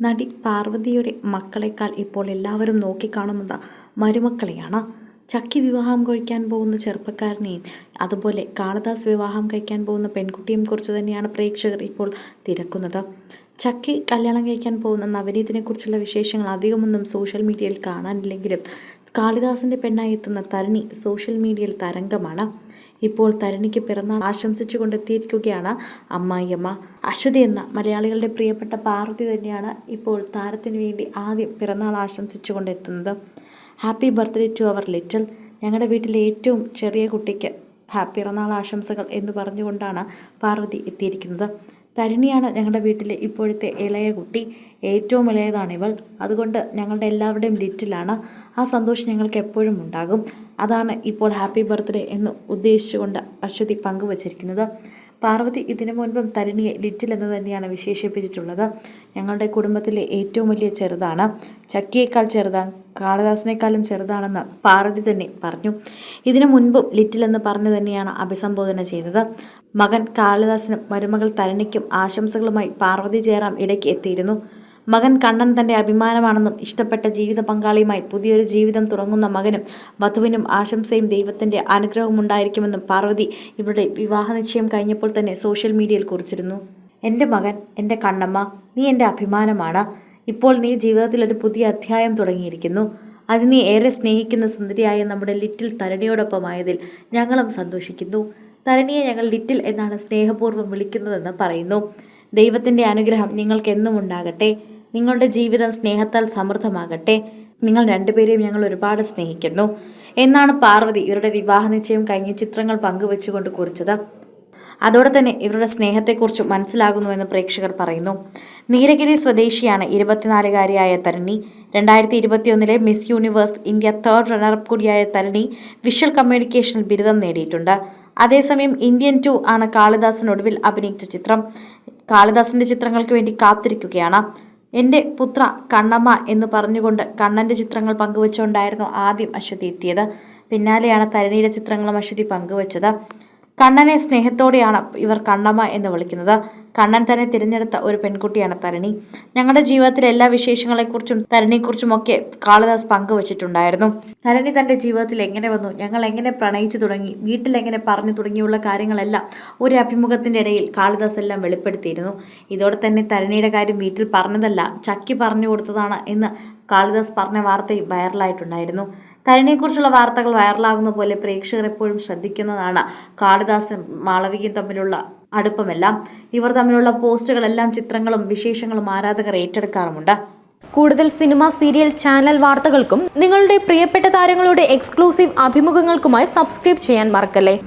നടി പാർവതിയുടെ മക്കളെക്കാൾ ഇപ്പോൾ എല്ലാവരും നോക്കിക്കാണുന്നത് മരുമക്കളെയാണ്. ചക്കി വിവാഹം കഴിക്കാൻ പോകുന്ന ചെറുപ്പക്കാരനെയും അതുപോലെ കാളദാസ് വിവാഹം കഴിക്കാൻ പോകുന്ന പെൺകുട്ടിയും കുറിച്ച് തന്നെയാണ് പ്രേക്ഷകർ ഇപ്പോൾ തിരക്കുന്നത്. ചക്കി കല്യാണം കഴിക്കാൻ പോകുന്ന നവനീതിനെക്കുറിച്ചുള്ള വിശേഷങ്ങൾ അധികമൊന്നും സോഷ്യൽ മീഡിയയിൽ കാണാനില്ലെങ്കിലും കാളിദാസിന്റെ പെണ്ണായി എത്തുന്ന തരണി സോഷ്യൽ മീഡിയയിൽ തരംഗമാണ്. ഇപ്പോൾ തരുണിക്ക് പിറന്നാൾ ആശംസിച്ചു കൊണ്ടെത്തിയിരിക്കുകയാണ് അമ്മായിയമ്മ. അശ്വതി എന്ന മലയാളികളുടെ പ്രിയപ്പെട്ട പാർവതി തന്നെയാണ് ഇപ്പോൾ താരത്തിന് വേണ്ടി ആദ്യം പിറന്നാൾ ആശംസിച്ചു കൊണ്ടെത്തുന്നത് happy birthday to our little ഞങ്ങളുടെ വീട്ടിലെ ഏറ്റവും ചെറിയ കുട്ടിക്ക് ഹാപ്പി പിറന്നാൾ ആശംസകൾ എന്ന് പറഞ്ഞുകൊണ്ടാണ് പാർവതി എത്തിയിരിക്കുന്നത്. തരുണിയാണ് ഞങ്ങളുടെ വീട്ടിലെ ഇപ്പോഴത്തെ ഇളയ കുട്ടി. ഏറ്റവും ഇളയതാണ് ഇവൾ. അതുകൊണ്ട് ഞങ്ങളുടെ എല്ലാവരുടെയും ലിറ്റിലാണ്. ആ സന്തോഷം ഞങ്ങൾക്ക് എപ്പോഴും ഉണ്ടാകും. അതാണ് ഇപ്പോൾ ഹാപ്പി ബർത്ത്ഡേ എന്ന് ഉദ്ദേശിച്ചുകൊണ്ട് അശ്വതി പങ്കുവച്ചിരിക്കുന്നത്. പാർവതി ഇതിനു മുൻപും തരിണിയെ ലിറ്റിൽ എന്ന് തന്നെയാണ് വിശേഷിപ്പിച്ചിട്ടുള്ളത്. ഞങ്ങളുടെ കുടുംബത്തിലെ ഏറ്റവും വലിയ ചെറുതാണ്. ചക്കിയേക്കാൾ ചെറുതാണ് കാളിദാസിനേക്കാളും ചെറുതാണെന്ന് പാർവതി തന്നെ പറഞ്ഞു. ഇതിനു മുൻപും ലിറ്റിൽ എന്ന് പറഞ്ഞു തന്നെയാണ് അഭിസംബോധന ചെയ്തത്. മകൻ കാളിദാസിനും മരുമകൾ തരണിക്കും ആശംസകളുമായി പാർവതി ജയറാം ഇടയ്ക്ക് എത്തിയിരുന്നു. മകൻ കണ്ണൻ തന്റെ അഭിമാനമാണെന്നും ഇഷ്ടപ്പെട്ട ജീവിത പങ്കാളിയുമായി പുതിയൊരു ജീവിതം തുടങ്ങുന്ന മകനും വധുവിനും ആശംസയും ദൈവത്തിന്റെ അനുഗ്രഹവും ഉണ്ടായിരിക്കുമെന്നും പാർവതി ഇവരുടെ വിവാഹ നിശ്ചയം കഴിഞ്ഞപ്പോൾ തന്നെ സോഷ്യൽ മീഡിയയിൽ കുറിച്ചിരുന്നു. എന്റെ മകൻ എന്റെ കണ്ണമ്മ നീ എന്റെ അഭിമാനമാണ്. ഇപ്പോൾ നീ ജീവിതത്തിൽ ഒരു പുതിയ അധ്യായം തുടങ്ങിയിരിക്കുന്നു. അത് നീ ഏറെ സ്നേഹിക്കുന്ന സുന്ദരിയായ നമ്മുടെ ലിറ്റിൽ തരണിയോടൊപ്പമായതിൽ ഞങ്ങളും സന്തോഷിക്കുന്നു. തരണിയെ ഞങ്ങൾ ലിറ്റിൽ എന്നാണ് സ്നേഹപൂർവം വിളിക്കുന്നതെന്ന് പറയുന്നു. ദൈവത്തിന്റെ അനുഗ്രഹം നിങ്ങൾക്കെന്നും ഉണ്ടാകട്ടെ. നിങ്ങളുടെ ജീവിതം സ്നേഹത്താൽ സമൃദ്ധമാകട്ടെ. നിങ്ങൾ രണ്ടുപേരെയും ഞങ്ങൾ ഒരുപാട് സ്നേഹിക്കുന്നു. എന്നാണ് പാർവതി ഇവരുടെ വിവാഹ നിശ്ചയം കഴിഞ്ഞ ചിത്രങ്ങൾ പങ്കുവെച്ചുകൊണ്ട് കുറിച്ചത്. അതോടെ തന്നെ ഇവരുടെ സ്നേഹത്തെക്കുറിച്ച് മനസ്സിലാകുന്നുവെന്ന് പ്രേക്ഷകർ പറയുന്നു. നീലഗിരി സ്വദേശിയാണ് ഇരുപത്തിനാലുകാരിയായ തരണി. രണ്ടായിരത്തി ഇരുപത്തിയൊന്നിലെ Miss Universe India third runner up കൂടിയായ തരണി വിഷ്വൽ കമ്മ്യൂണിക്കേഷനിൽ ബിരുദം നേടിയിട്ടുണ്ട്. അതേസമയം ഇന്ത്യൻ ടു ആണ് കാളിദാസൻ ഒടുവിൽ അഭിനയിച്ച ചിത്രം. കാളിദാസിന്റെ ചിത്രങ്ങൾക്ക് വേണ്ടി കാത്തിരിക്കുകയാണ്. എന്റെ പുത്ര കണ്ണമ്മ എന്ന് പറഞ്ഞുകൊണ്ട് കണ്ണന്റെ ചിത്രങ്ങൾ പങ്കുവച്ചുകൊണ്ടായിരുന്നു ആദ്യം അശ്വതി എത്തിയത്. പിന്നാലെയാണ് തരണിയുടെ ചിത്രങ്ങളും അശ്വതി പങ്കുവച്ചത്. കണ്ണനെ സ്നേഹത്തോടെയാണ് ഇവർ കണ്ണമ്മ എന്ന് വിളിക്കുന്നത്. കണ്ണൻ തന്നെ തിരഞ്ഞെടുത്ത ഒരു പെൺകുട്ടിയാണ് തരണി. ഞങ്ങളുടെ ജീവിതത്തിലെ എല്ലാ വിശേഷങ്ങളെക്കുറിച്ചും തരണിയെക്കുറിച്ചുമൊക്കെ കാളിദാസ് പങ്കുവച്ചിട്ടുണ്ടായിരുന്നു. തരണി തന്റെ ജീവിതത്തിൽ എങ്ങനെ വന്നു? ഞങ്ങൾ എങ്ങനെ പ്രണയിച്ചു തുടങ്ങി? വീട്ടിൽ എങ്ങനെ പറഞ്ഞു തുടങ്ങിയുള്ള കാര്യങ്ങളെല്ലാം ഒരു അഭിമുഖത്തിന്റെ ഇടയിൽ കാളിദാസ് എല്ലാം വെളിപ്പെടുത്തിയിരുന്നു. ഇതോടെ തന്നെ തരണിയുടെ കാര്യം വീട്ടിൽ പറഞ്ഞതല്ല ചക്കി പറഞ്ഞു കൊടുത്തതാണ് എന്ന് കാളിദാസ് പറഞ്ഞ വാർത്തയും വൈറലായിട്ടുണ്ടായിരുന്നു. തരണിയെക്കുറിച്ചുള്ള വാർത്തകൾ വൈറലാകുന്ന പോലെ പ്രേക്ഷകർ എപ്പോഴും ശ്രദ്ധിക്കുന്നതാണ്. കാളിദാസും മാളവികയും തമ്മിലുള്ള അടുപ്പമെല്ലാം. ഇവർ തമ്മിലുള്ള പോസ്റ്റുകളെല്ലാം ചിത്രങ്ങളും വിശേഷങ്ങളും ആരാധകർ ഏറ്റെടുക്കാറുമുണ്ട്. കൂടുതൽ സിനിമ സീരിയൽ ചാനൽ വാർത്തകൾക്കും നിങ്ങളുടെ പ്രിയപ്പെട്ട താരങ്ങളുടെ എക്സ്ക്ലൂസീവ് അഭിമുഖങ്ങൾക്കുമായി സബ്സ്ക്രൈബ് ചെയ്യാൻ മറക്കല്ലേ?